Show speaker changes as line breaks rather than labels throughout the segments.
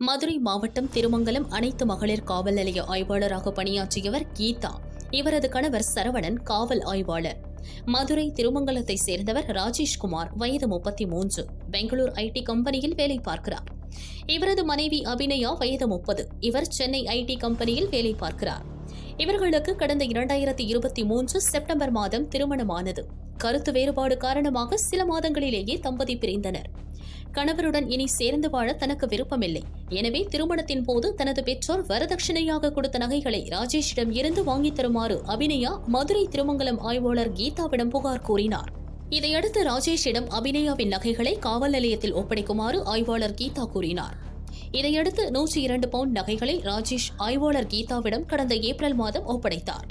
மதுரை மாவட்டம் திருமங்கலம் அனைத்து மகளிர் காவல் நிலைய ஆய்வாளராக பணியாற்றியவர் கீதா. இவரது கணவர் சரவணன் காவல் ஆய்வாளர். மதுரை திருமங்கலத்தை சேர்ந்தவர் ராஜேஷ்குமார் வயது முப்பத்தி மூன்று பெங்களூர் ஐடி கம்பெனியில் வேலை பார்க்கிறார். இவரது மனைவி அபிநயா வயது முப்பது. இவர் சென்னை ஐடி கம்பெனியில் வேலை பார்க்கிறார். இவர்களுக்கு கடந்த இரண்டாயிரத்தி இருபத்தி மூன்று செப்டம்பர் மாதம் திருமணமானது. கருத்து வேறுபாடு காரணமாக சில மாதங்களிலேயே தம்பதி பிரிந்தனர். கணவருடன் இனி சேர்ந்து வாழ தனக்கு விருப்பமில்லை. எனவே திருமணத்தின் போது தனது பெற்றோர் வரதட்சணையாக கொடுத்த நகைகளை ராஜேஷிடம் இருந்து வாங்கி தருமாறு அபிநயா மதுரை திருமங்கலம் ஆய்வாளர் கீதாவிடம் புகார் கூறினார். இதையடுத்து ராஜேஷிடம் அபிநயாவின் நகைகளை காவல் நிலையத்தில் ஒப்படைக்குமாறு ஆய்வாளர் கீதா கூறினார். இதையடுத்து நூற்றி இரண்டு பவுண்ட் நகைகளை ராஜேஷ் ஆய்வாளர் கீதாவிடம் கடந்த ஏப்ரல் மாதம் ஒப்படைத்தார்.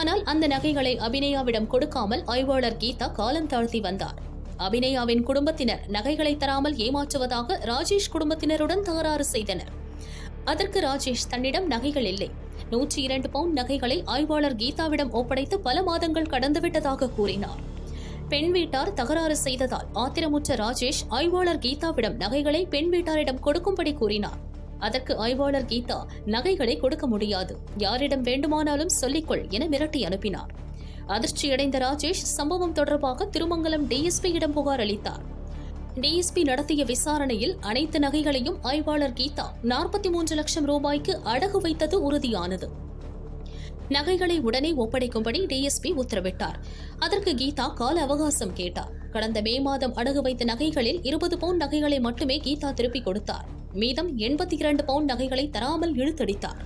ஆனால் அந்த நகைகளை அபிநயாவிடம் கொடுக்காமல் ஆய்வாளர் கீதா காலம் தாழ்த்தி வந்தார். அபிநயாவின் குடும்பத்தினர் நகைகளை தராமல் ஏமாற்றுவதாக ராஜேஷ் குடும்பத்தினருடன் தகராறு செய்தனர். அதற்கு ராஜேஷ் தன்னிடம் நகைகள் இல்லை. நூற்றி இரண்டு பவுண்ட் நகைகளை ஆய்வாளர் கீதாவிடம் ஒப்படைத்து பல மாதங்கள் கடந்துவிட்டதாக கூறினார். பெண் வீட்டார் தகராறு செய்ததால் ஆத்திரமுற்ற ராஜேஷ் ஆய்வாளர் கீதாவிடம் நகைகளை பெண் வீட்டாரிடம் கொடுக்கும்படி கூறினார். அதற்கு ஆய்வாளர் கீதா நகைகளை கொடுக்க முடியாது. யாரிடம் வேண்டுமானாலும் சொல்லிக்கொள் என மிரட்டி அனுப்பினார். அதிர்ச்சியடைந்த ராஜேஷ் சம்பவம் தொடர்பாக திருமங்கலம் டிஎஸ்பியிடம் புகார் அளித்தார். டிஎஸ்பி நடத்திய விசாரணையில் அனைத்து நகைகளையும் ஆய்வாளர் கீதா நாற்பத்தி மூன்று லட்சம் ரூபாய்க்கு அடகு வைத்தது உறுதியானது. நகைகளை உடனே ஒப்படைக்கும்படி டிஎஸ்பி உத்தரவிட்டார். அதற்கு கீதா கால அவகாசம் கேட்டார். கடந்த மே மாதம் அடகு வைத்த நகைகளில் இருபது பவுண்ட் நகைகளை மட்டுமே கீதா திருப்பிக் கொடுத்தார். மீதம் எண்பத்தி இரண்டு பவுண்ட் நகைகளை தராமல் இழுத்தடித்தார்.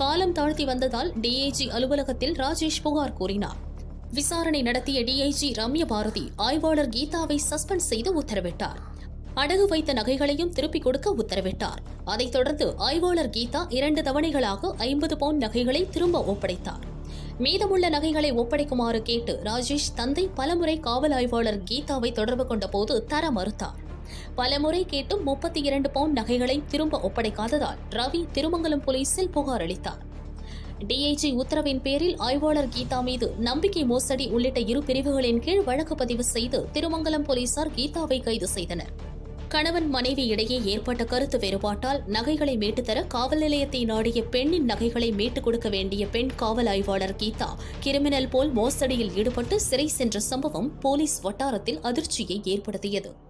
காலம் தாழ்த்தி வந்ததால் டிஐஜி அலுவலகத்தில் ராஜேஷ் புகார் கூறினார். விசாரணை நடத்திய டிஐஜி ரம்ய பாரதி ஆய்வாளர் கீதாவை சஸ்பெண்ட் செய்து உத்தரவிட்டார். அடகு வைத்த நகைகளையும் திருப்பிக் கொடுக்க உத்தரவிட்டார். அதைத் தொடர்ந்து ஆய்வாளர் கீதா இரண்டு தவணைகளாக ஐம்பது பவுண்ட் நகைகளை திரும்ப ஒப்படைத்தார். மீதமுள்ள நகைகளை ஒப்படைக்குமாறு கேட்டு ராஜேஷ் தந்தை பலமுறை காவல் ஆய்வாளர் கீதாவை தொடர்பு கொண்டபோது தர மறுத்தார். பலமுறை கேட்டும் முப்பத்தி இரண்டு பவுண்ட் நகைகளை திரும்ப ஒப்படைக்காததால் ரவி திருமங்கலம் போலீசில் புகார் அளித்தார். டிஐஜி உத்தரவின் பேரில் ஆய்வாளர் கீதா மீது நம்பிக்கை மோசடி உள்ளிட்ட இரு பிரிவுகளின் கீழ் வழக்கு பதிவு செய்து திருமங்கலம் போலீசார் கீதாவை கைது செய்தனர். கணவன் மனைவி இடையே ஏற்பட்ட கருத்து வேறுபாட்டால் நகைகளை மீட்டுத்தர காவல் நிலையத்தை நாடிய பெண்ணின் நகைகளை மீட்டுக் கொடுக்க வேண்டிய பெண் காவல் ஆய்வாளர் கீதா கிரிமினல் போல் மோசடியில் ஈடுபட்டு சிறை சென்ற சம்பவம் போலீஸ் வட்டாரத்தில் அதிர்ச்சியை ஏற்படுத்தியது.